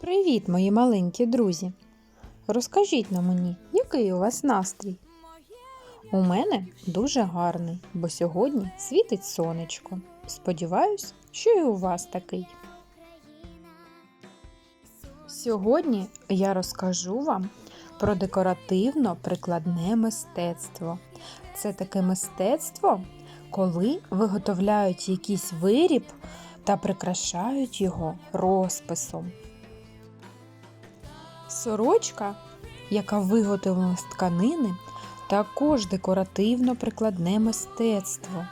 Привіт, мої маленькі друзі! Розкажіть на мені, який у вас настрій? У мене дуже гарний, бо сьогодні світить сонечко. Сподіваюсь, що і у вас такий. Сьогодні я розкажу вам про декоративно-прикладне мистецтво. Це таке мистецтво, коли виготовляють якийсь виріб та прикрашають його розписом. Сорочка, яка виготовлена з тканини, також декоративно-прикладне мистецтво.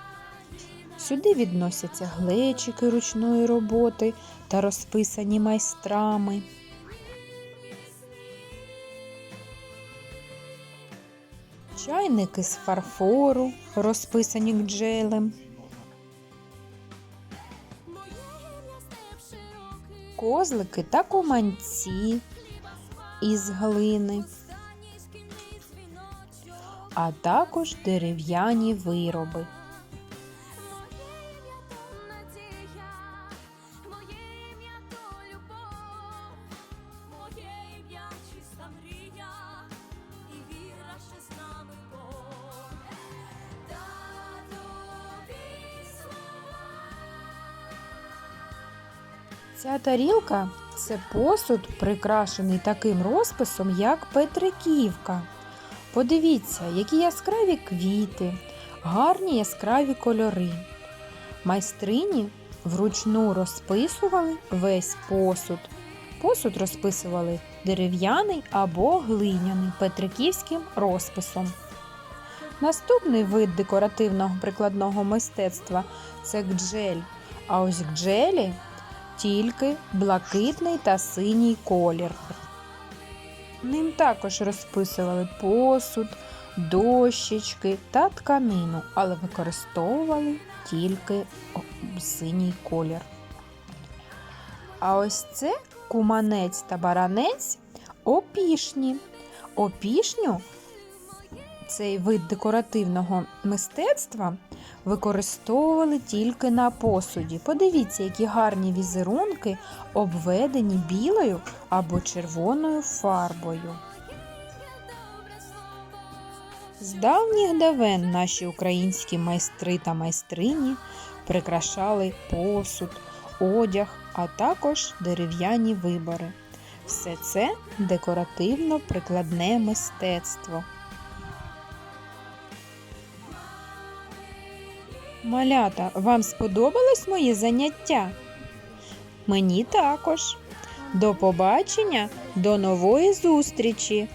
Сюди відносяться глечики ручної роботи та розписані майстрами. Чайники з фарфору, розписані гджелем. Козлики та куманці із глини, а також дерев'яні вироби. Ця тарілка це посуд, прикрашений таким розписом, як Петриківка. Подивіться, які яскраві квіти, гарні яскраві кольори. Майстрині вручну розписували весь посуд. Посуд розписували дерев'яний або глиняний петриківським розписом. Наступний вид декоративного прикладного мистецтва це гджель. А ось гджелі тільки блакитний та синій колір. Ним також розписували посуд, дощечки та тканину, але використовували тільки синій колір. А ось це куманець та баранець опішні. Опішню цей вид декоративного мистецтва використовували тільки на посуді. Подивіться, які гарні візерунки обведені білою або червоною фарбою. З давніх давен наші українські майстри та майстрині прикрашали посуд, одяг, а також дерев'яні вибори. Все це декоративно-прикладне мистецтво. Малята, вам сподобалось моє заняття? Мені також. До побачення, до нової зустрічі!